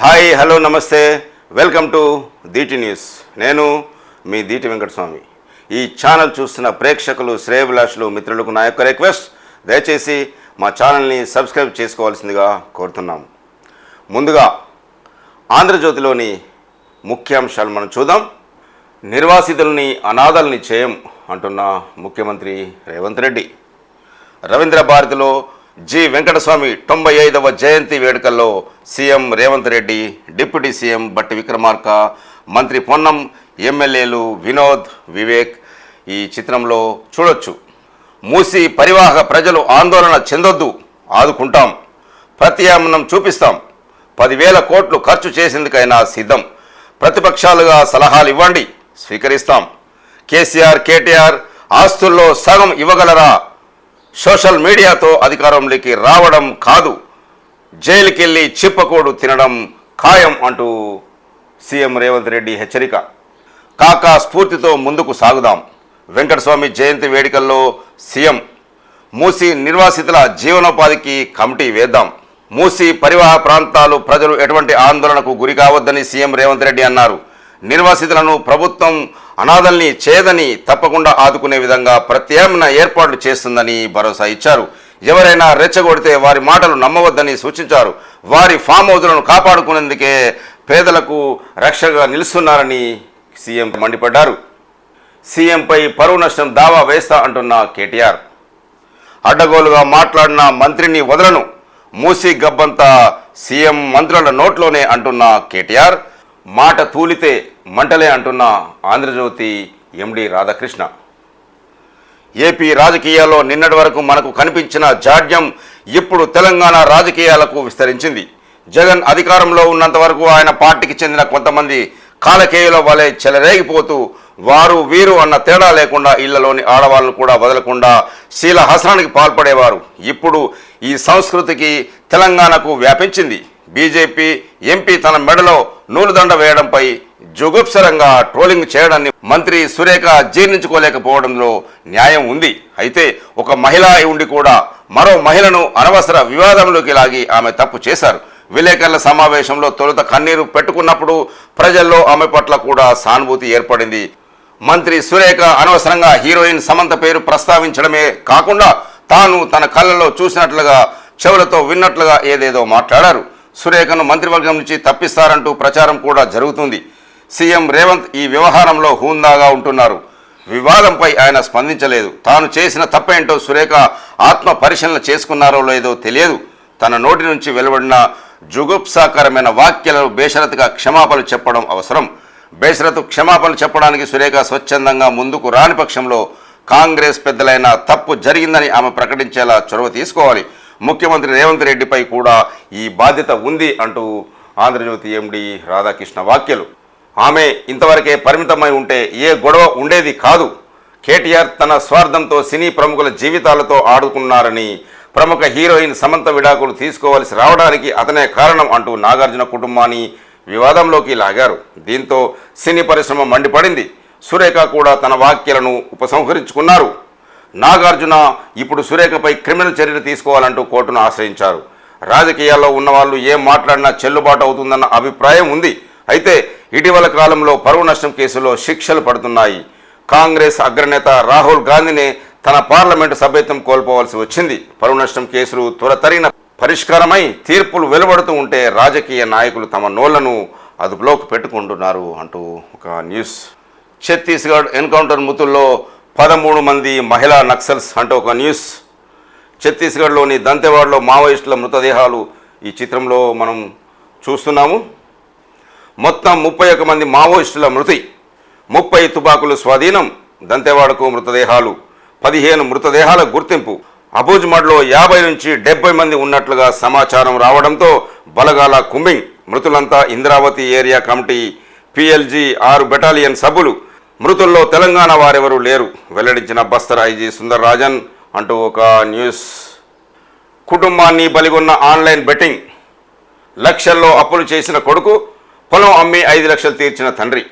Hi hello నమస్తే. Welcome to DT news. నేను మీ దీటి వెంకటస్వామి. ఈ ఛానల్ చూస్తున్న ప్రేక్షకులు శ్రేయభిలాషులు మిత్రులకు నా యొక్క రిక్వెస్ట్. దయచేసి మా ఛానల్ని సబ్స్క్రైబ్ చేసుకోవాల్సిందిగా కోరుతున్నాము. ముందుగా ఆంధ్రజ్యోతిలోని ముఖ్యాంశాలు మనం చూద్దాం. నిర్వాసితుల్ని అనాథల్ని చేయం అంటున్న ముఖ్యమంత్రి రేవంత్ రెడ్డి. రవీంద్ర భారతిలో జి వెంకటస్వామి తొంభై ఐదవ జయంతి వేడుకల్లో CM Revanth Reddy deputy CM Bhatti Vikramarka మంత్రి పొన్నం ఎమ్మెల్యేలు వినోద్ వివేక్ ఈ చిత్రంలో చూడొచ్చు. మూసి పరివాహక ప్రజలు ఆందోళన చెందొద్దు ఆదుకుంటాం. ప్రత్యామ్నం చూపిస్తాం. పదివేల కోట్లు ఖర్చు చేసేందుకైనా సిద్ధం. ప్రతిపక్షాలుగా సలహాలు ఇవ్వండి స్వీకరిస్తాం. కేసీఆర్ కేటీఆర్ ఆస్తుల్లో సగం ఇవ్వగలరా? సోషల్ మీడియాతో అధికారంలోకి రావడం కాదు. జైలుకెళ్ళి చిప్పకోడు తినడం ఖాయం అంటూ సీఎం రేవంత్ రెడ్డి హెచ్చరిక. కాకా స్ఫూర్తితో ముందుకు సాగుదాం. వెంకటస్వామి జయంతి వేడుకల్లో సీఎం. మూసి నిర్వాసితుల జీవనోపాధికి కమిటీ వేద్దాం. మూసి పరివాహ ప్రాంతాలు ప్రజలు ఎటువంటి ఆందోళనకు గురి కావద్దని సీఎం రేవంత్ రెడ్డి అన్నారు. నిర్వాసితులను ప్రభుత్వం అనాథల్ని చేదని తప్పకుండా ఆదుకునే విధంగా ప్రత్యామ్నాయ ఏర్పాట్లు చేస్తుందని భరోసా ఇచ్చారు. ఎవరైనా రెచ్చగొడితే వారి మాటలు నమ్మవద్దని సూచించారు. వారి ఫామ్ హౌజ్లను కాపాడుకునేందుకే పేదలకు రక్షగా నిలుస్తున్నారని సీఎం మండిపడ్డారు. సీఎంపై పరువు నష్టం దావా వేస్తా అంటున్న కేటీఆర్. అడ్డగోలుగా మాట్లాడిన మంత్రిని వదలను. మూసి గబ్బంతా సీఎం మంత్రుల నోట్లోనే అంటున్న కేటీఆర్. మాట తూలితే మంటలే అంటున్న ఆంధ్రజ్యోతి ఎండి రాధాకృష్ణ. ఏపీ రాజకీయాల్లో నిన్నటి వరకు మనకు కనిపించిన జాడ్యం ఇప్పుడు తెలంగాణ రాజకీయాలకు విస్తరించింది. జగన్ అధికారంలో ఉన్నంత వరకు ఆయన పార్టీకి చెందిన కొంతమంది కాలకేయుల వలె చెలరేగిపోతూ వారు వీరు అన్న తేడా లేకుండా ఇళ్ళలోని ఆడవాళ్ళను కూడా వదలకుండా శీలహసనానికి పాల్పడేవారు. ఇప్పుడు ఈ సంస్కృతికి తెలంగాణకు వ్యాపించింది. బీజేపీ ఎంపీ తన మెడలో నూలుదండ వేయడంపై జుగుప్సరంగా ట్రోలింగ్ చేయడాన్ని మంత్రి సురేఖ జీర్ణించుకోలేకపోవడంలో న్యాయం ఉంది. అయితే ఒక మహిళ అయి ఉండి కూడా మరో మహిళను అనవసర వివాదంలోకి లాగి ఆమె తప్పు చేశారు. విలేకరుల సమావేశంలో తొలుత కన్నీరు పెట్టుకున్నప్పుడు ప్రజల్లో ఆమె పట్ల కూడా సానుభూతి ఏర్పడింది. మంత్రి సురేఖ అనవసరంగా హీరోయిన్ సమంత పేరు ప్రస్తావించడమే కాకుండా తాను తన కళ్ళలో చూసినట్లుగా చెవులతో విన్నట్లుగా ఏదేదో మాట్లాడారు. సురేఖను మంత్రివర్గం నుంచి తప్పిస్తారంటూ ప్రచారం కూడా జరుగుతుంది. సీఎం రేవంత్ ఈ వ్యవహారంలో హూందాగా ఉంటున్నారు. వివాదంపై ఆయన స్పందించలేదు. తాను చేసిన తప్పేంటో సురేఖ ఆత్మ పరిశీలన చేసుకున్నారో లేదో తెలియదు. తన నోటి నుంచి వెలువడిన జుగుప్సాకరమైన వాక్యాలను బేషరతుగా క్షమాపణలు చెప్పడం అవసరం. బేషరతు క్షమాపణలు చెప్పడానికి సురేఖ స్వచ్ఛందంగా ముందుకు రాని పక్షంలో కాంగ్రెస్ పెద్దలైన తప్పు జరిగిందని ఆమె ప్రకటించేలా చొరవ తీసుకోవాలి. ముఖ్యమంత్రి రేవంత్ రెడ్డిపై కూడా ఈ బాధ్యత ఉంది అంటూ ఆంధ్రజ్యోతి ఎండి రాధాకృష్ణ వాక్యలు ఆమె ఇంతవరకే పరిమితమై ఉంటే ఏ గొడవ ఉండేది కాదు. కేటీఆర్ తన స్వార్థంతో సినీ ప్రముఖుల జీవితాలతో ఆడుకున్నారని ప్రముఖ హీరోయిన్ సమంత విడాకులు తీసుకోవాల్సి రావడానికి అతనే కారణం అంటూ నాగార్జున కుటుంబాన్ని వివాదంలోకి లాగారు. దీంతో సినీ పరిశ్రమ మండిపడింది. సురేఖ కూడా తన వాక్యాలను ఉపసంహరించుకున్నారు. నాగార్జున ఇప్పుడు సురేఖపై క్రిమినల్ చర్యలు తీసుకోవాలంటూ కోర్టును ఆశ్రయించారు. రాజకీయాల్లో ఉన్నవాళ్ళు ఏం మాట్లాడినా చెల్లుబాటు అవుతుందన్న అభిప్రాయం ఉంది. అయితే ఇటీవల కాలంలో పరువు నష్టం కేసులో శిక్షలు పడుతున్నాయి. కాంగ్రెస్ అగ్రనేత రాహుల్ గాంధీని తన పార్లమెంటు సభ్యత్వం కోల్పోవాల్సి వచ్చింది. పరువు నష్టం కేసులు త్వరతరిన పరిష్కారమై తీర్పులు వెలువడుతూ ఉంటే రాజకీయ నాయకులు తమ నోళ్ళను అదుపులోకి పెట్టుకుంటున్నారు అంటూ ఒక న్యూస్. ఛత్తీస్గఢ్ ఎన్కౌంటర్ ముతుల్లో పదమూడు మంది మహిళా నక్సల్స్ అంటూ ఒక న్యూస్. ఛత్తీస్గఢ్లోని దంతెవాడలో మావోయిస్టుల మృతదేహాలు ఈ చిత్రంలో మనం చూస్తున్నాము. మొత్తం ముప్పై ఒక మంది మావోయిస్టుల మృతి. ముప్పై తుపాకులు స్వాధీనం. దంతెవాడకు మృతదేహాలు. పదిహేను మృతదేహాల గుర్తింపు. అబూజ్మడ్లో యాభై నుంచి డెబ్బై మంది ఉన్నట్లుగా సమాచారం రావడంతో బలగాల కుంబింగ్ మృతులంతా ఇంద్రావతి ఏరియా కమిటీ పిఎల్జీ ఆరు బెటాలియన్ సభ్యులు మృతుల్లో తెలంగాణ వారెవరూ లేరు. వెల్లడించిన బస్తర్ ఐజీ సుందర్ రాజన్ అంటూ ఒక న్యూస్. కుటుంబాన్ని బలిగొన్న ఆన్లైన్ బెట్టింగ్. లక్షల్లో అప్పులు చేసిన కొడుకు పొలం అమ్మి ఐదు లక్షలు తీర్చిన తండ్రి.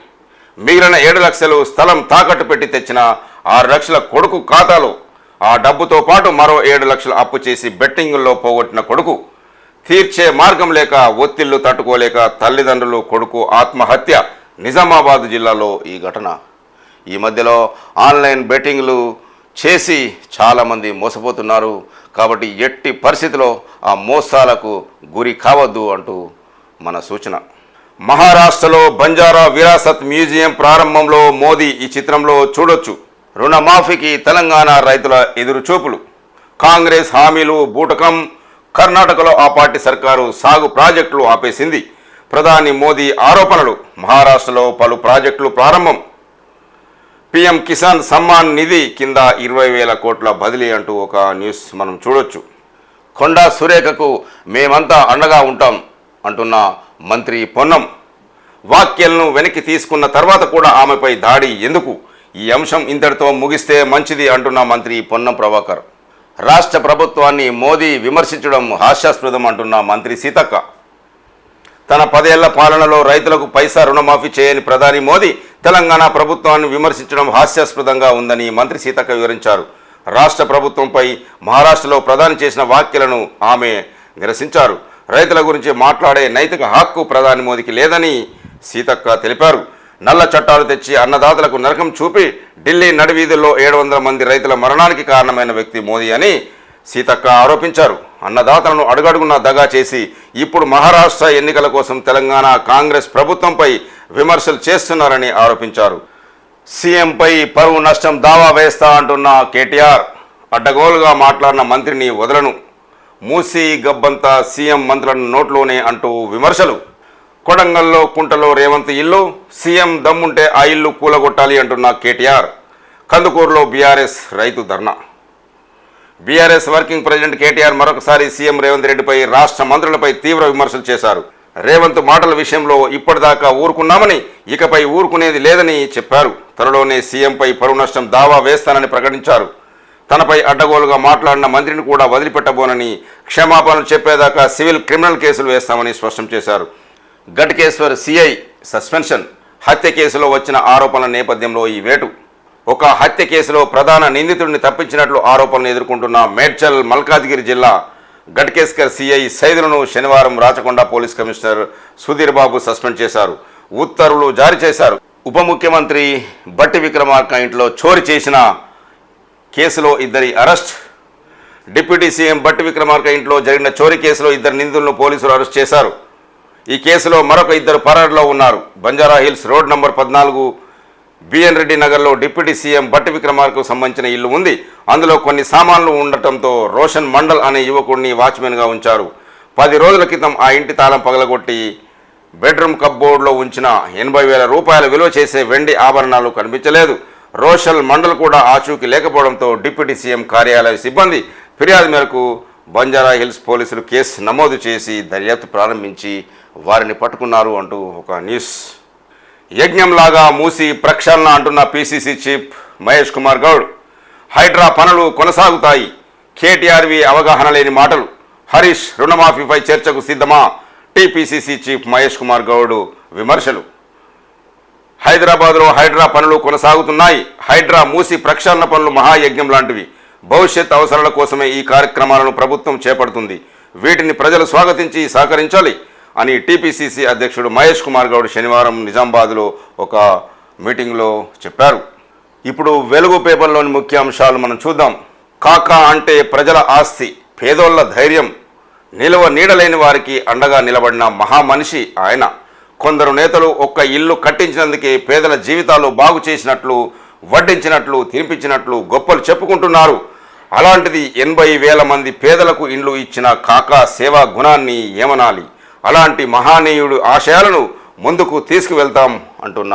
మిగిలిన ఏడు లక్షలు స్థలం తాకట్టు పెట్టి తెచ్చిన ఆరు లక్షల కొడుకు ఖాతాలో. ఆ డబ్బుతో పాటు మరో ఏడు లక్షలు అప్పు చేసి బెట్టింగుల్లో పోగొట్టిన కొడుకు. తీర్చే మార్గం లేక ఒత్తిళ్ళు తట్టుకోలేక తల్లిదండ్రులు కొడుకు ఆత్మహత్య. నిజామాబాద్ జిల్లాలో ఈ ఘటన. ఈ మధ్యలో ఆన్లైన్ బెట్టింగ్లు చేసి చాలామంది మోసపోతున్నారు. కాబట్టి ఎట్టి పరిస్థితిలో ఆ మోసాలకు గురి కావద్దు అంటూ మన సూచన. మహారాష్ట్రలో బంజారా విరాసత్ మ్యూజియం ప్రారంభంలో మోదీ ఈ చిత్రంలో చూడొచ్చు. రుణమాఫీకి తెలంగాణ రైతుల ఎదురుచూపులు. కాంగ్రెస్ హామీలు బూటకం. కర్ణాటకలో ఆ పార్టీ సర్కారు సాగు ప్రాజెక్టులు ఆపేసింది. ప్రధాని మోదీ ఆరోపణలు. మహారాష్ట్రలో పలు ప్రాజెక్టులు ప్రారంభం. పిఎం కిసాన్ సమ్మాన్ నిధి కింద ఇరవై వేల కోట్ల బదిలీ అంటూ ఒక న్యూస్ మనం చూడొచ్చు. కొండా సురేఖకు మేమంతా అండగా ఉంటాం అంటున్న మంత్రి పొన్నం. వాక్యాలను వెనక్కి తీసుకున్న తర్వాత కూడా ఆమెపై దాడి ఎందుకు? ఈ అంశం ఇంతటితో ముగిస్తే మంచిది అంటున్న మంత్రి పొన్నం ప్రభాకర్. రాష్ట్ర ప్రభుత్వాన్ని మోదీ విమర్శించడం హాస్యాస్పదం అంటున్న మంత్రి సీతక్క. తన పదేళ్ళ పాలనలో రైతులకు పైసా రుణమాఫీ చేయని ప్రధాని మోదీ తెలంగాణ ప్రభుత్వాన్ని విమర్శించడం హాస్యాస్పదంగా ఉందని మంత్రి సీతక్క వివరించారు. రాష్ట్ర ప్రభుత్వంపై మహారాష్ట్రలో ప్రధాని చేసిన వ్యాఖ్యలను ఆమె నిరసించారు. రైతుల గురించి మాట్లాడే నైతిక హక్కు ప్రధాని మోదీకి లేదని సీతక్క తెలిపారు. నల్ల చట్టాలు తెచ్చి అన్నదాతలకు నరకం చూపి ఢిల్లీ నడివీధుల్లో ఏడు వందల మంది రైతుల మరణానికి కారణమైన వ్యక్తి మోదీ అని సీతక్క ఆరోపించారు. అన్నదాతలను అడుగడుగున దగా చేసి ఇప్పుడు మహారాష్ట్ర ఎన్నికల కోసం తెలంగాణ కాంగ్రెస్ ప్రభుత్వంపై విమర్శలు చేస్తున్నారని ఆరోపించారు. సీఎంపై పరువు నష్టం దావా వేస్తా అంటున్న కేటీఆర్ అడ్డగోలుగా మాట్లాడిన మంత్రిని వదలను. మూసి గబ్బంతా సీఎం మంత్రులను నోట్లోనే అంటూ విమర్శలు. కొడంగల్లో కుంటలో రేవంత్ ఇల్లు సీఎం దమ్ముంటే ఆ ఇల్లు కూలగొట్టాలి అంటున్న కేటీఆర్. కందుకూరులో బీఆర్ఎస్ రైతు dharna. BRS working president KTR మరొకసారి సీఎం రేవంత్ రెడ్డిపై రాష్ట్ర మంత్రులపై తీవ్ర విమర్శలు చేశారు. రేవంత్ మాటల విషయంలో ఇప్పటిదాకా ఊరుకున్నామని ఇకపై ఊరుకునేది లేదని చెప్పారు. త్వరలోనే సీఎంపై పరువు నష్టం దావా వేస్తానని ప్రకటించారు. తనపై అడ్డగోలుగా మాట్లాడిన మంత్రిని కూడా వదిలిపెట్టబోనని క్షమాపణలు చెప్పేదాకా సివిల్ క్రిమినల్ కేసులు వేస్తామని స్పష్టం చేశారు. గట్కేశ్వర్ సిఐ సస్పెన్షన్ హత్య కేసులో వచ్చిన ఆరోపణల నేపథ్యంలో ఈ వేటు. ఒక హత్య కేసులో ప్రధాన నిందితుడిని తప్పించినట్లు ఆరోపణలు ఎదుర్కొంటున్న మేడ్చల్ మల్కాజ్గిరి జిల్లా గట్కేస్కర్ సిఐ సైదులను శనివారం Rachakonda police commissioner Sudheer Babu suspend చేశారు. ఉత్తర్వులు జారీ చేశారు. ఉప ముఖ్యమంత్రి బట్టి విక్రమార్క ఇంట్లో చోరీ చేసిన కేసులో ఇద్దరి arrest. Deputy CM Bhatti Vikramarka ఇంట్లో జరిగిన చోరీ కేసులో ఇద్దరు నిందితులను పోలీసులు అరెస్ట్ చేశారు. ఈ కేసులో మరొక ఇద్దరు పరారులో ఉన్నారు. బంజారా హిల్స్ రోడ్ నంబర్ పద్నాలుగు బిఎన్ రెడ్డి నగర్లో డిప్యూటీ సీఎం బట్టి విక్రమార్కు సంబంధించిన ఇల్లు ఉంది. అందులో కొన్ని సామాన్లు ఉండటంతో రోషన్ మండల్ అనే యువకుడిని వాచ్మెన్గా ఉంచారు. పది రోజుల క్రితం ఆ ఇంటి తాళం పగలగొట్టి బెడ్రూమ్ కప్బోర్డ్లో ఉంచిన ఎనభై వేల రూపాయల విలువ చేసే వెండి ఆభరణాలు కనిపించలేదు. రోషల్ మండల్ కూడా ఆచూకీ లేకపోవడంతో డిప్యూటీ సీఎం కార్యాలయ సిబ్బంది ఫిర్యాదు మేరకు బంజారా హిల్స్ పోలీసులు కేసు నమోదు చేసి దర్యాప్తు ప్రారంభించి వారిని పట్టుకున్నారు అంటూ ఒక న్యూస్. యజ్ఞంలాగా మూసి ప్రక్షాళన అంటున్న పిసిసి చీఫ్ మహేష్ కుమార్ గౌడ్ హైడ్రా పనులు కొనసాగుతాయి. కేటీఆర్వి అవగాహన లేని మాటలు. హరీష్ రుణమాఫీపై చర్చకు సిద్ధమా? టీపీసీసీ చీఫ్ మహేష్ కుమార్ గౌడ్ విమర్శలు. హైదరాబాద్లో హైడ్రా పనులు కొనసాగుతున్నాయి. హైడ్రా మూసి ప్రక్షాళన పనులు మహాయజ్ఞం లాంటివి. భవిష్యత్ అవసరాల కోసమే ఈ కార్యక్రమాలను ప్రభుత్వం చేపడుతుంది. వీటిని ప్రజలు స్వాగతించి సహకరించాలి. అని టీపీసీసీ అధ్యక్షుడు మహేష్ కుమార్ గౌడ్ శనివారం నిజామాబాద్లో ఒక మీటింగ్లో చెప్పారు. ఇప్పుడు వెలుగు పేపర్లోని ముఖ్యాంశాలు మనం చూద్దాం. కాకా అంటే ప్రజల ఆస్తి పేదోళ్ళ ధైర్యం నిలువ నీడలేని వారికి అండగా నిలబడిన మహామనిషి ఆయన. కొందరు నేతలు ఒక్క ఇల్లు కట్టించినందుకే పేదల జీవితాలు బాగు చేసినట్లు వడ్డించినట్లు తినిపించినట్లు గొప్పలు చెప్పుకుంటున్నారు. అలాంటిది ఎనభై వేల మంది పేదలకు ఇండ్లు ఇచ్చిన కాకా సేవా గుణాన్ని ఏమనాలి? అలాంటి మహానీయుడు ఆశయాలను ముందుకు తీసుకువెళ్తాం అంటున్న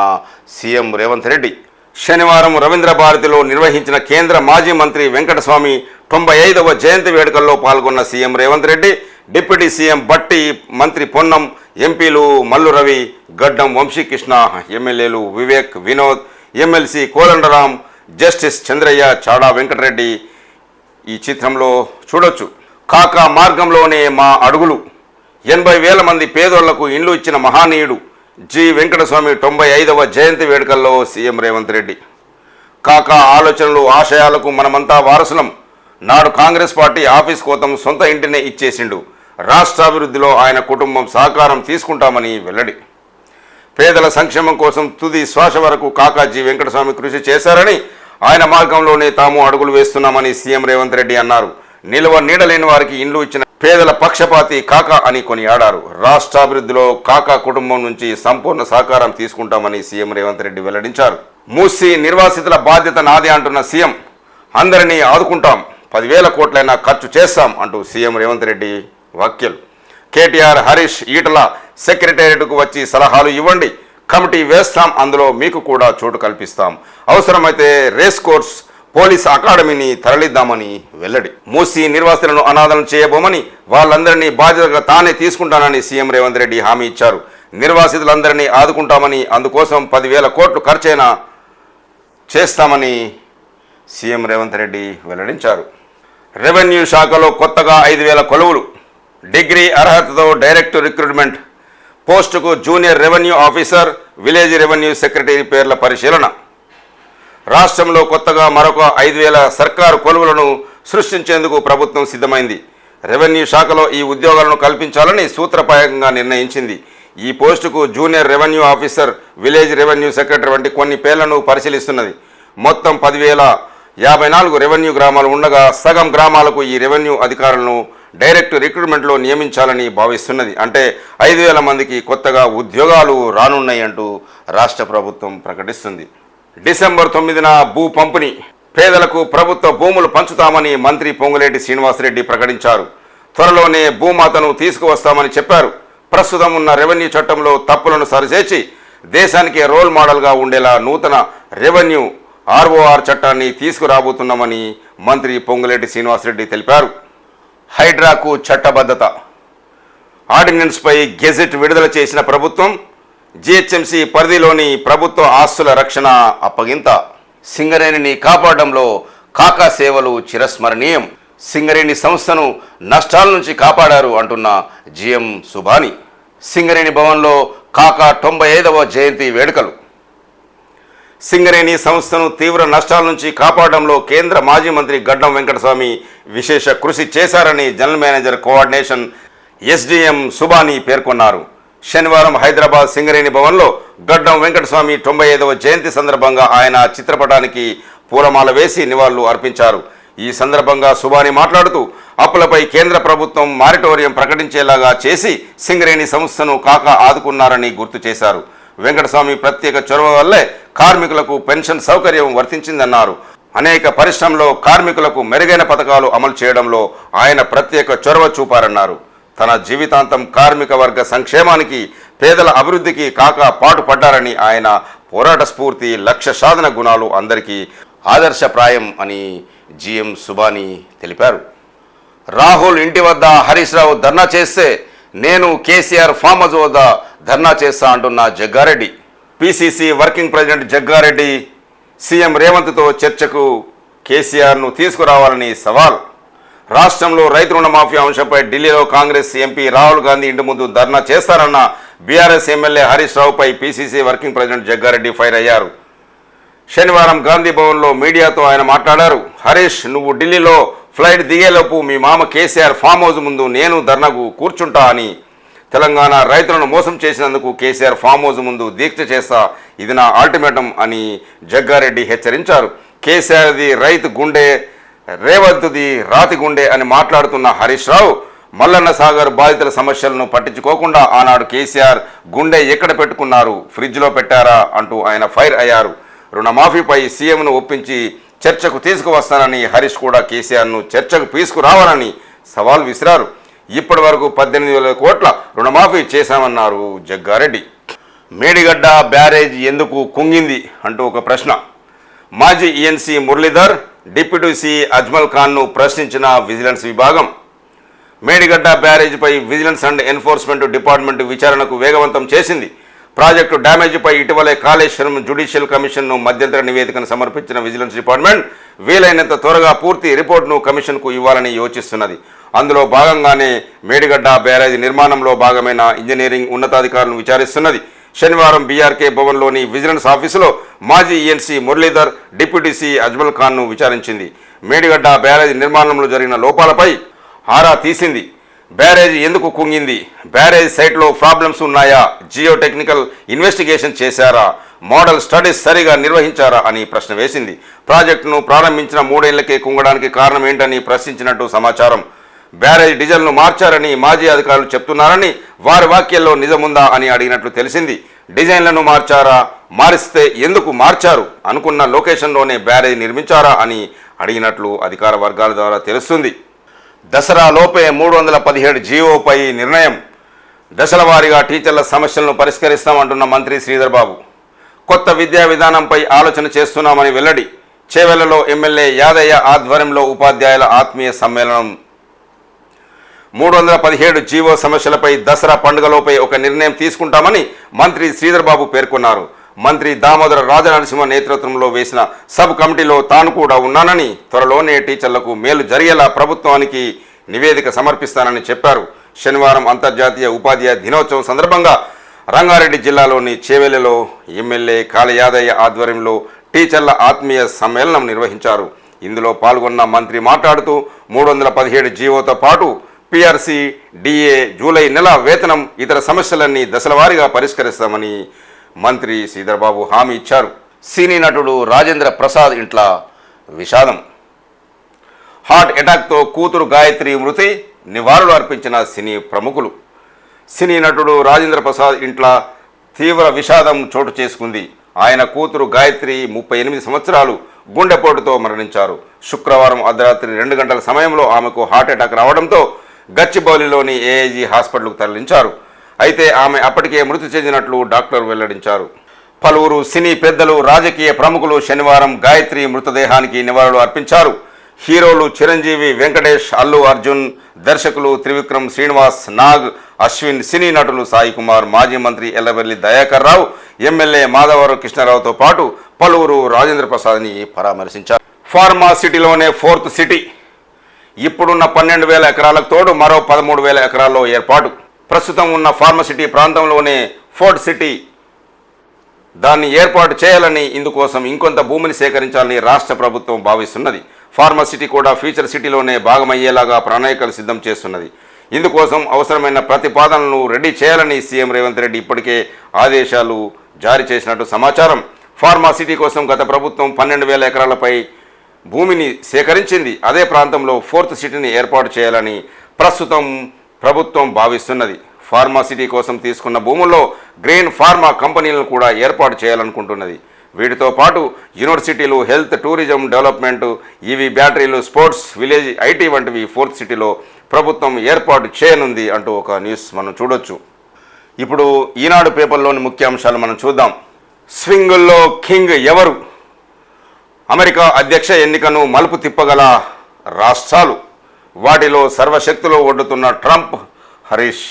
సీఎం రేవంత్ రెడ్డి. శనివారం రవీంద్ర భారతిలో నిర్వహించిన కేంద్ర మాజీ మంత్రి వెంకటస్వామి తొంభై ఐదవ జయంతి వేడుకల్లో పాల్గొన్న CM Revanth Reddy deputy CM Bhatti మంత్రి పొన్నం ఎంపీలు మల్లు రవి గడ్డం వంశీకృష్ణ ఎమ్మెల్యేలు వివేక్ వినోద్ ఎమ్మెల్సీ కోదండరాం జస్టిస్ చంద్రయ్య చాడా వెంకటరెడ్డి ఈ చిత్రంలో చూడొచ్చు. కాకా మార్గంలోనే మా అడుగులు. ఎనభై వేల మంది పేదోళ్ళకు ఇండ్లు ఇచ్చిన మహానీయుడు జి. వెంకటస్వామి తొంభై ఐదవ జయంతి వేడుకల్లో సీఎం రేవంత్ రెడ్డి. కాకా ఆలోచనలు ఆశయాలకు మనమంతా వారసులం. నాడు కాంగ్రెస్ పార్టీ ఆఫీస్ కోతం సొంత ఇంటినే ఇచ్చేసిండు. రాష్ట్రాభివృద్ధిలో ఆయన కుటుంబం సహకారం తీసుకుంటామని వెల్లడి. పేదల సంక్షేమం కోసం తుది శ్వాస వరకు కాకాజీ వెంకటస్వామి కృషి చేశారని ఆయన మార్గంలోనే తాము అడుగులు వేస్తున్నామని సీఎం రేవంత్ రెడ్డి అన్నారు. నిల్వ నీడలేని వారికి ఇండ్లు ఇచ్చిన పేదల పక్షపాతి కాకా అని కొనియాడారు. రాష్ట్రాభివృద్ధిలో కాకా కుటుంబం నుంచి సంపూర్ణ సహకారం తీసుకుంటామని సీఎం రేవంత్ రెడ్డి వెల్లడించారు. మూసి నిర్వాసితుల బాధ్యత నాదే అంటున్న సీఎం. అందరినీ ఆదుకుంటాం. పదివేల కోట్లైనా ఖర్చు చేస్తాం అంటూ సీఎం రేవంత్ రెడ్డి వ్యాఖ్యలు. కేటీఆర్ హరీష్ ఈటల సెక్రటేరియట్కు వచ్చి సలహాలు ఇవ్వండి. కమిటీ వేస్తాం. అందులో మీకు కూడా చోటు కల్పిస్తాం. అవసరమైతే రేస్ కోర్స్ పోలీస్ అకాడమీని తరలిద్దామని వెల్లడి. మూసి నిర్వాసితులను అనాథలను చేయబోమని వాళ్ళందరినీ బాధ్యతగా తానే తీసుకుంటానని సీఎం రేవంత్ రెడ్డి హామీ ఇచ్చారు. నిర్వాసితులందరినీ ఆదుకుంటామని అందుకోసం పదివేల కోట్లు ఖర్చైనా చేస్తామని సీఎం రేవంత్ రెడ్డి వెల్లడించారు. రెవెన్యూ శాఖలో కొత్తగా ఐదు వేల కొలువులు. డిగ్రీ అర్హతతో డైరెక్ట్ రిక్రూట్మెంట్. పోస్టుకు junior revenue officer village revenue secretary పేర్ల పరిశీలన. రాష్ట్రంలో కొత్తగా మరొక ఐదు వేల సర్కారు కొలువులను సృష్టించేందుకు ప్రభుత్వం సిద్ధమైంది. రెవెన్యూ శాఖలో ఈ ఉద్యోగాలను కల్పించాలని సూత్రప్రాయంగా నిర్ణయించింది. ఈ పోస్టుకు junior revenue officer village revenue secretary వంటి కొన్ని పేర్లను పరిశీలిస్తున్నది. మొత్తం పదివేల యాభై నాలుగు రెవెన్యూ గ్రామాలు ఉండగా సగం గ్రామాలకు ఈ రెవెన్యూ అధికారులను డైరెక్ట్ రిక్రూట్మెంట్లో నియమించాలని భావిస్తున్నది. అంటే ఐదు వేల మందికి కొత్తగా ఉద్యోగాలు రానున్నాయి అంటూ రాష్ట్ర ప్రభుత్వం ప్రకటిస్తుంది. డిసెంబర్ తొమ్మిదిన భూ పంపిణీ. పేదలకు ప్రభుత్వ భూములు పంచుతామని మంత్రి పొంగులేటి శ్రీనివాసరెడ్డి ప్రకటించారు. త్వరలోనే భూమాతను తీసుకువస్తామని చెప్పారు. ప్రస్తుతం ఉన్న రెవెన్యూ చట్టంలో తప్పులను సరిచేసి దేశానికి రోల్ మోడల్గా ఉండేలా నూతన రెవెన్యూ ఆర్ఓఆర్ చట్టాన్ని తీసుకురాబోతున్నామని మంత్రి పొంగులేటి శ్రీనివాసరెడ్డి తెలిపారు. హైడ్రాకు చట్టబద్ధత. ఆర్డినెన్స్పై గెజెట్ విడుదల చేసిన ప్రభుత్వం జిహెచ్ఎంసి పరిధిలోని ప్రభుత్వ ఆస్తుల రక్షణ అప్పగింత. సింగరేణిని కాపాడడంలో కాకా సేవలు చిరస్మరణీయం. సింగరేణి సంస్థను నష్టాల నుంచి కాపాడారు అంటున్న జిఎం సుభాని. సింగరేణి భవన్లో కాకా తొంభై ఐదవ జయంతి వేడుకలు. సింగరేణి సంస్థను తీవ్ర నష్టాల నుంచి కాపాడడంలో కేంద్ర మాజీ మంత్రి గడ్డం వెంకటస్వామి విశేష కృషి చేశారని general manager coordination SDM Subhani పేర్కొన్నారు. శనివారం హైదరాబాద్ సింగరేణి భవన్లో గడ్డం వెంకటస్వామి తొంభై ఐదవ జయంతి సందర్భంగా ఆయన చిత్రపటానికి పూలమాల వేసి నివాళులు అర్పించారు. ఈ సందర్భంగా సుబాని మాట్లాడుతూ అప్పులపై కేంద్ర ప్రభుత్వం మారిటోరియం ప్రకటించేలాగా చేసి సింగరేణి సంస్థను కాక ఆదుకున్నారని గుర్తు చేశారు. వెంకటస్వామి ప్రత్యేక చొరవ వల్లే కార్మికులకు పెన్షన్ సౌకర్యం వర్తించిందన్నారు. అనేక పరిశ్రమలో కార్మికులకు మెరుగైన పథకాలు అమలు చేయడంలో ఆయన ప్రత్యేక చొరవ చూపారన్నారు. తన జీవితాంతం కార్మిక వర్గ సంక్షేమానికి పేదల అభివృద్ధికి కాక పాటుపడ్డారని ఆయన పోరాట స్ఫూర్తి లక్ష్య సాధన గుణాలు అందరికీ ఆదర్శప్రాయం అని జిఎం సుబాని తెలిపారు. రాహుల్ ఇంటి వద్ద హరీష్ రావు ధర్నా చేస్తే నేను కేసీఆర్ ఫామ్ హౌస్ వద్ద ధర్నా చేస్తా అంటున్న Jagga Reddy. PCC working president Jagga Reddy CM రేవంత్తో చర్చకు కేసీఆర్ను తీసుకురావాలని సవాల్. రాష్ట్రంలో రైతు రుణమాఫీ అంశంపై ఢిల్లీలో కాంగ్రెస్ ఎంపీ రాహుల్ గాంధీ ఇంటి ముందు ధర్నా చేస్తారన్న BRS MLA Harish రావుపై PCC working president Jagga Reddy fire అయ్యారు. శనివారం గాంధీ భవన్లో మీడియాతో ఆయన మాట్లాడారు. హరీష్ నువ్వు ఢిల్లీలో ఫ్లైట్ దిగేలోపు మీ మామ కేసీఆర్ ఫామ్ హౌస్ ముందు నేను ధర్నాకు కూర్చుంటా అని తెలంగాణ రైతులను మోసం చేసినందుకు కేసీఆర్ ఫామ్ హౌస్ ముందు దీక్ష చేస్తా ఇది నా అల్టిమేటం అని జగ్గారెడ్డి హెచ్చరించారు. కేసీఆర్ది రైతు గుండె రేవంత్ది రాతి గుండె అని మాట్లాడుతున్న హరీష్ రావు మల్లన్న సాగర్ బాధితుల సమస్యలను పట్టించుకోకుండా ఆనాడు కేసీఆర్ గుండె ఎక్కడ పెట్టుకున్నారు? ఫ్రిడ్జ్లో పెట్టారా? అంటూ ఆయన ఫైర్ అయ్యారు. రుణమాఫీపై సీఎంను ఒప్పించి చర్చకు తీసుకువస్తానని హరీష్ కూడా కేసీఆర్ను చర్చకు తీసుకురావాలని సవాల్ విసిరారు. ఇప్పటి వరకు పద్దెనిమిది వేల కోట్ల రుణమాఫీ చేశామన్నారు జగ్గారెడ్డి. మేడిగడ్డ బ్యారేజ్ ఎందుకు కుంగింది? అంటూ ఒక ప్రశ్న. మాజీ ENC Muralidhar deputy C Ajmal ఖాన్ను ప్రశ్నించిన విజిలెన్స్ విభాగం. మేడిగడ్డ బ్యారేజ్పై విజిలెన్స్ అండ్ ఎన్ఫోర్స్మెంట్ డిపార్ట్మెంట్ విచారణకు వేగవంతం చేసింది. ప్రాజెక్టు డ్యామేజీపై ఇటీవలే కాళేశ్వరం జుడిషియల్ కమిషన్ను మధ్యంతర నివేదికను సమర్పించిన విజిలెన్స్ డిపార్ట్మెంట్ వీలైనంత త్వరగా పూర్తి రిపోర్టును కమిషన్కు ఇవ్వాలని యోచిస్తున్నది. అందులో భాగంగానే మేడిగడ్డ బ్యారేజ్ నిర్మాణంలో భాగమైన ఇంజనీరింగ్ ఉన్నతాధికారులను విచారిస్తున్నది. శనివారం బీఆర్కే భవన్లోని విజిలెన్స్ ఆఫీసులో మాజీ ENC Muralidhar deputy C Ajmal ఖాన్ను విచారించింది. మేడిగడ్డ బ్యారేజ్ నిర్మాణంలో జరిగిన లోపాలపై ఆరా తీసింది. బ్యారేజ్ ఎందుకు కుంగింది? బ్యారేజ్ సైట్లో ప్రాబ్లమ్స్ ఉన్నాయా? జియో టెక్నికల్ ఇన్వెస్టిగేషన్ చేశారా? మోడల్ స్టడీస్ సరిగా నిర్వహించారా అని ప్రశ్న వేసింది. ప్రాజెక్టును ప్రారంభించిన మూడేళ్ళకే కుంగడానికి కారణం ఏంటని ప్రశ్నించినట్టు సమాచారం బ్యారేజ్ డీజిల్ను మార్చారని మాజీ అధికారులు చెప్తున్నారని వారి వాక్యాల్లో నిజముందా అని అడిగినట్లు తెలిసింది. డిజైన్లను మార్చారా మారిస్తే ఎందుకు మార్చారు అనుకున్న లొకేషన్లోనే బ్యారేజ్ నిర్మించారా అని అడిగినట్లు అధికార వర్గాల ద్వారా తెలుస్తుంది. దసరా లోపే మూడు వందల పదిహేడు జీవోపై నిర్ణయం. దశల వారీగా టీచర్ల సమస్యలను పరిష్కరిస్తామంటున్న మంత్రి శ్రీధర్ బాబు. కొత్త విద్యా విధానంపై ఆలోచన చేస్తున్నామని వెల్లడి. చేవెలలో ఎమ్మెల్యే యాదయ్య ఆధ్వర్యంలో ఉపాధ్యాయుల ఆత్మీయ సమ్మేళనం మూడు వందల పదిహేడు జీవో సమస్యలపై దసరా పండుగలోపై ఒక నిర్ణయం తీసుకుంటామని మంత్రి శ్రీధర్బాబు పేర్కొన్నారు. మంత్రి దామోదర రాజనరసింహ నేతృత్వంలో వేసిన సబ్ కమిటీలో తాను కూడా ఉన్నానని త్వరలోనే టీచర్లకు మేలు జరిగేలా ప్రభుత్వానికి నివేదిక సమర్పిస్తానని చెప్పారు. శనివారం అంతర్జాతీయ ఉపాధ్యాయ దినోత్సవం సందర్భంగా రంగారెడ్డి జిల్లాలోని చేవెలలో ఎమ్మెల్యే కాళయాదయ్య ఆధ్వర్యంలో టీచర్ల ఆత్మీయ సమ్మేళనం నిర్వహించారు. ఇందులో పాల్గొన్న మంత్రి మాట్లాడుతూ మూడు వందల పదిహేడు జీవోతో పాటు పిఆర్సీ డిఏ జూలై నెల వేతనం ఇతర సమస్యలన్నీ దశలవారీగా పరిష్కరిస్తామని మంత్రి శ్రీధర్బాబు హామీ ఇచ్చారు. సినీ నటుడు రాజేంద్ర ప్రసాద్ ఇంట్ల విషాదం. హార్ట్ అటాక్తో కూతురు గాయత్రి మృతి నివారులు అర్పించిన సినీ ప్రముఖులు. సినీ నటుడు రాజేంద్ర ప్రసాద్ ఇంట్ల తీవ్ర విషాదం చోటు చేసుకుంది. ఆయన కూతురు గాయత్రి ముప్పై ఎనిమిది సంవత్సరాలు గుండెపోటుతో మరణించారు. శుక్రవారం అర్ధరాత్రి రెండు గంటల సమయంలో ఆమెకు హార్ట్ అటాక్ రావడంతో గచ్చిబౌలిలోని ఏఐజీ హాస్పిటల్కు తరలించారు. అయితే ఆమె అప్పటికే మృతి చెందినట్లు డాక్టర్ వెల్లడించారు. పలువురు సినీ పెద్దలు రాజకీయ ప్రముఖులు శనివారం గాయత్రి మృతదేహానికి నివాళులు అర్పించారు. హీరోలు చిరంజీవి వెంకటేష్ అల్లు అర్జున్ దర్శకులు త్రివిక్రమ్ శ్రీనివాస్ నాగ్ అశ్విన్ సినీ నటులు సాయి కుమార్ మాజీ మంత్రి ఎల్లవెల్లి దయాకర్ రావు ఎమ్మెల్యే మాధవరం కృష్ణారావుతో పాటు పలువురు రాజేంద్ర ప్రసాద్ని పరామర్శించారు. ఫార్మా సిటీలోనే ఫోర్త్ సిటీ ఇప్పుడున్న పన్నెండు వేల ఎకరాలకు తోడు మరో పదమూడు వేల ఎకరాల్లో ఏర్పాటు. ప్రస్తుతం ఉన్న ఫార్మసిటీ ప్రాంతంలోనే ఫోర్డ్ సిటీ దాన్ని ఏర్పాటు చేయాలని ఇందుకోసం ఇంకొంత భూమిని సేకరించాలని రాష్ట్ర ప్రభుత్వం భావిస్తున్నది. ఫార్మసిటీ కూడా ఫ్యూచర్ సిటీలోనే భాగమయ్యేలాగా ప్రణాళికలు సిద్ధం చేస్తున్నది. ఇందుకోసం అవసరమైన ప్రతిపాదనలను రెడీ చేయాలని సీఎం రేవంత్ రెడ్డి ఇప్పటికే ఆదేశాలు జారీ చేసినట్టు సమాచారం. ఫార్మాసిటీ కోసం గత ప్రభుత్వం పన్నెండు వేల ఎకరాలపై భూమిని సేకరించింది అదే ప్రాంతంలో ఫోర్త్ సిటీని ఏర్పాటు చేయాలని ప్రస్తుతం ప్రభుత్వం భావిస్తున్నది. ఫార్మా సిటీ కోసం తీసుకున్న భూముల్లో గ్రెయిన్ ఫార్మా కంపెనీలను కూడా ఏర్పాటు చేయాలనుకుంటున్నది. వీటితో పాటు యూనివర్సిటీలు హెల్త్ టూరిజం డెవలప్మెంట్ ఈవీ బ్యాటరీలు స్పోర్ట్స్ విలేజ్ ఐటీ వంటివి ఫోర్త్ సిటీలో ప్రభుత్వం ఏర్పాటు చేయనుంది అంటూ ఒక న్యూస్ మనం చూడొచ్చు. ఇప్పుడు ఈనాడు పేపర్లోని ముఖ్యాంశాలు మనం చూద్దాం. స్వింగుల్లో కింగ్ ఎవరు? అమెరికా అధ్యక్ష ఎన్నికను మలుపు తిప్పగల రాష్ట్రాలు. వాటిలో సర్వశక్తులు ఒడ్డుతున్న ట్రంప్ హరీష్.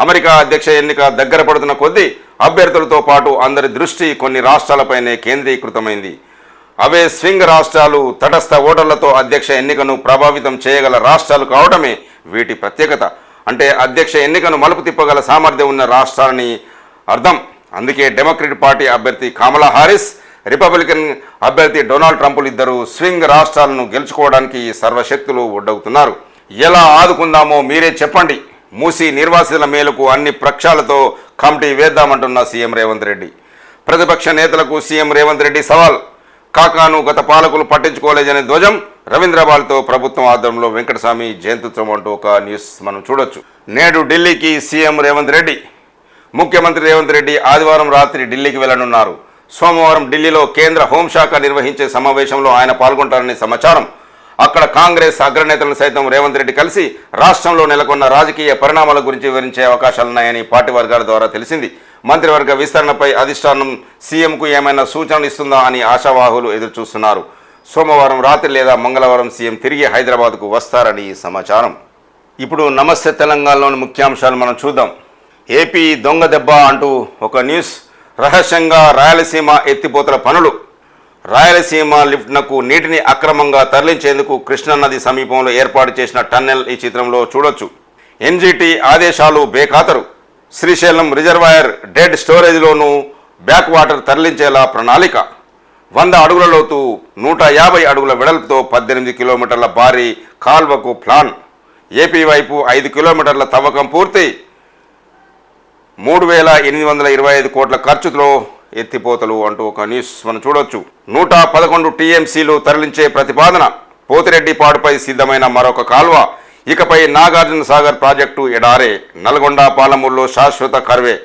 అమెరికా అధ్యక్ష ఎన్నిక దగ్గర పడుతున్న కొద్దీ అభ్యర్థులతో పాటు అందరి దృష్టి కొన్ని రాష్ట్రాలపైనే కేంద్రీకృతమైంది. అవే స్వింగ్ రాష్ట్రాలు తటస్థ ఓటర్లతో అధ్యక్ష ఎన్నికను ప్రభావితం చేయగల రాష్ట్రాలు కావడమే వీటి ప్రత్యేకత. అంటే అధ్యక్ష ఎన్నికను మలుపు తిప్పగల సామర్థ్యం ఉన్న రాష్ట్రాలని అర్థం. అందుకే డెమోక్రటిక్ పార్టీ అభ్యర్థి కమలా హారిస్ రిపబ్లికన్ అభ్యర్థి డొనాల్డ్ ట్రంప్లు ఇద్దరు స్వింగ్ రాష్ట్రాలను గెలుచుకోవడానికి సర్వశక్తులు ఒడ్డవుతున్నారు. ఎలా ఆదుకుందామో మీరే చెప్పండి. మూసి నిర్వాసితుల మేలుకు అన్ని ప్రక్షాలతో కమిటీ వేద్దామంటున్న సీఎం రేవంత్ రెడ్డి. ప్రతిపక్ష నేతలకు సీఎం రేవంత్ రెడ్డి సవాల్. కాకాను గత పాలకులు పట్టించుకోలేదనే ధ్వజం. రవీంద్రబాల్తో ప్రభుత్వం ఆధ్వర్యంలో వెంకటస్వామి జయంతిత్వం అంటూ ఒక న్యూస్ మనం చూడొచ్చు. నేడు ఢిల్లీకి సీఎం రేవంత్ రెడ్డి. ముఖ్యమంత్రి రేవంత్ రెడ్డి ఆదివారం రాత్రి ఢిల్లీకి వెళ్ళనున్నారు సోమవారం ఢిల్లీలో కేంద్ర హోంశాఖ నిర్వహించే సమావేశంలో ఆయన పాల్గొంటారని సమాచారం. అక్కడ కాంగ్రెస్ అగ్రనేతలను సైతం రేవంత్ రెడ్డి కలిసి రాష్ట్రంలో నెలకొన్న రాజకీయ పరిణామాల గురించి వివరించే అవకాశాలున్నాయని పార్టీ వర్గాల ద్వారా తెలిసింది. మంత్రివర్గ విస్తరణపై అధిష్టానం సీఎంకు ఏమైనా సూచనలు ఇస్తుందా అని ఆశావాహులు ఎదురుచూస్తున్నారు. సోమవారం రాత్రి లేదా మంగళవారం సీఎం తిరిగి హైదరాబాద్కు వస్తారని సమాచారం. ఇప్పుడు నమస్తే తెలంగాణలోని ముఖ్యాంశాలు మనం చూద్దాం. ఏపీ దొంగ దెబ్బ అంటూ ఒక న్యూస్. రహస్యంగా రాయలసీమ ఎత్తిపోతల పనులు. రాయలసీమ లిఫ్ట్నకు నీటిని అక్రమంగా తరలించేందుకు కృష్ణానది సమీపంలో ఏర్పాటు చేసిన టన్నెల్ ఈ చిత్రంలో చూడొచ్చు. ఎన్జిటి ఆదేశాలు బేఖాతరు. శ్రీశైలం రిజర్వాయర్ డెడ్ స్టోరేజ్లోనూ బ్యాక్ వాటర్ తరలించేలా ప్రణాళిక. వంద అడుగుల లోతు నూట యాభై అడుగుల వెడల్పుతో పద్దెనిమిది కిలోమీటర్ల భారీ కాల్వకు ప్లాన్. ఏపీ వైపు ఐదు కిలోమీటర్ల తవ్వకం పూర్తి. మూడు వేల ఎనిమిది వందల ఇరవై ఐదు కోట్ల ఖర్చుతో ఎత్తిపోతలు అంటూ ఒక న్యూస్ మనం చూడొచ్చు. నూట పదకొండు టీఎంసీలు తరలించే ప్రతిపాదన పోతిరెడ్డిపాడుపై సిద్ధమైన మరొక కాల్వ. ఇకపై నాగార్జున సాగర్ ప్రాజెక్టు ఎడారే. నల్గొండ పాలమూరులో శాశ్వత కర్వే.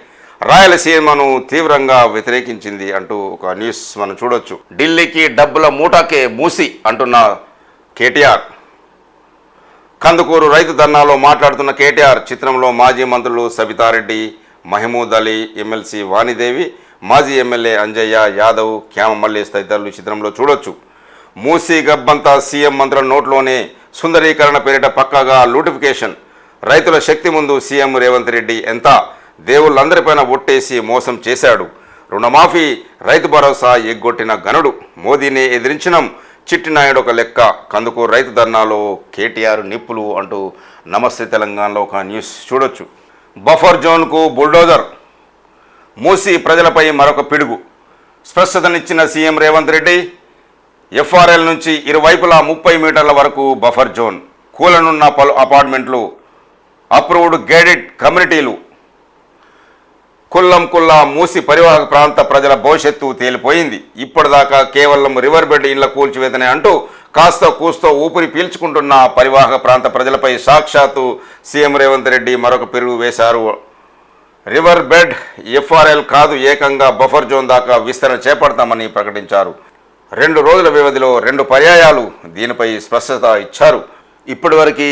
రాయలసీమను తీవ్రంగా వ్యతిరేకించింది అంటూ ఒక న్యూస్ మనం చూడొచ్చు. ఢిల్లీకి డబ్బుల మూటాకే మూసి అంటున్న కేటీఆర్. కందుకూరు రైతు ధర్నాలో మాట్లాడుతున్న కేటీఆర్ చిత్రంలో మాజీ మంత్రులు సబితారెడ్డి మహమూద్ అలీ ఎమ్మెల్సీ వాణిదేవి మాజీ ఎమ్మెల్యే అంజయ్య యాదవ్ క్యామ మల్లేష్ తదితరులు చిత్రంలో చూడొచ్చు. మూసీ గబ్బంతా సీఎం మంత్రుల నోట్లోనే సుందరీకరణ పేరిట పక్కాగా లూటిఫికేషన్ రైతుల శక్తి ముందు సీఎం రేవంత్ రెడ్డి ఎంత? దేవుళ్ళందరిపైన ఒట్టేసి మోసం చేశాడు. రుణమాఫీ రైతు భరోసా ఎగ్గొట్టిన గనుడు మోదీని ఎదిరించినం. చిట్టినాయుడు ఒక లెక్క. కందుకు రైతు ధర్నాలో కేటీఆర్ నిప్పులు అంటూ నమస్తే తెలంగాణలో ఒక న్యూస్ చూడొచ్చు. Buffer జోన్కు bulldozer. మూసి ప్రజలపై మరొక పిడుగు. స్పష్టతనిచ్చిన సీఎం రేవంత్ రెడ్డి ఎఫ్ఆర్ఎల్ నుంచి ఇరువైపులా ముప్పై మీటర్ల వరకు బఫర్ జోన్. కూలనున్న పలు అపార్ట్మెంట్లు అప్రూవ్డ్ గైడెడ్ కమ్యూనిటీలు. కుల్లం కుల్లా మూసి పరివాహక ప్రాంత ప్రజల భవిష్యత్తు తేలిపోయింది. ఇప్పటిదాకా కేవలం రివర్ బెడ్ ఇళ్ళ కూల్చివేతనే అంటూ కాస్త కూస్తో ఊపిరి పీల్చుకుంటున్న పరివాహక ప్రాంత ప్రజలపై సాక్షాత్తు సీఎం రేవంత్ రెడ్డి మరొక పెరుగు వేశారు. రివర్ బెడ్ ఎఫ్ఆర్ఎల్ కాదు ఏకంగా బఫర్ జోన్ దాకా విస్తరణ చేపడతామని ప్రకటించారు. రెండు రోజుల వ్యవధిలో రెండు పర్యాయాలు దీనిపై స్పష్టత ఇచ్చారు. ఇప్పటివరకు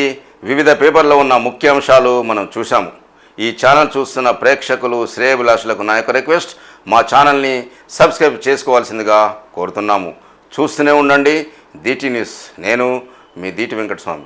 వివిధ పేపర్లో ఉన్న ముఖ్యాంశాలు మనం చూశాము. ఈ ఛానల్ చూస్తున్న ప్రేక్షకులు శ్రేయభిలాషులకు నా యొక్క రిక్వెస్ట్ మా ఛానల్ని సబ్స్క్రైబ్ చేసుకోవాల్సిందిగా కోరుతున్నాము. చూస్తూనే ఉండండి. DT news. నేను మీ దీటి వెంకటస్వామి.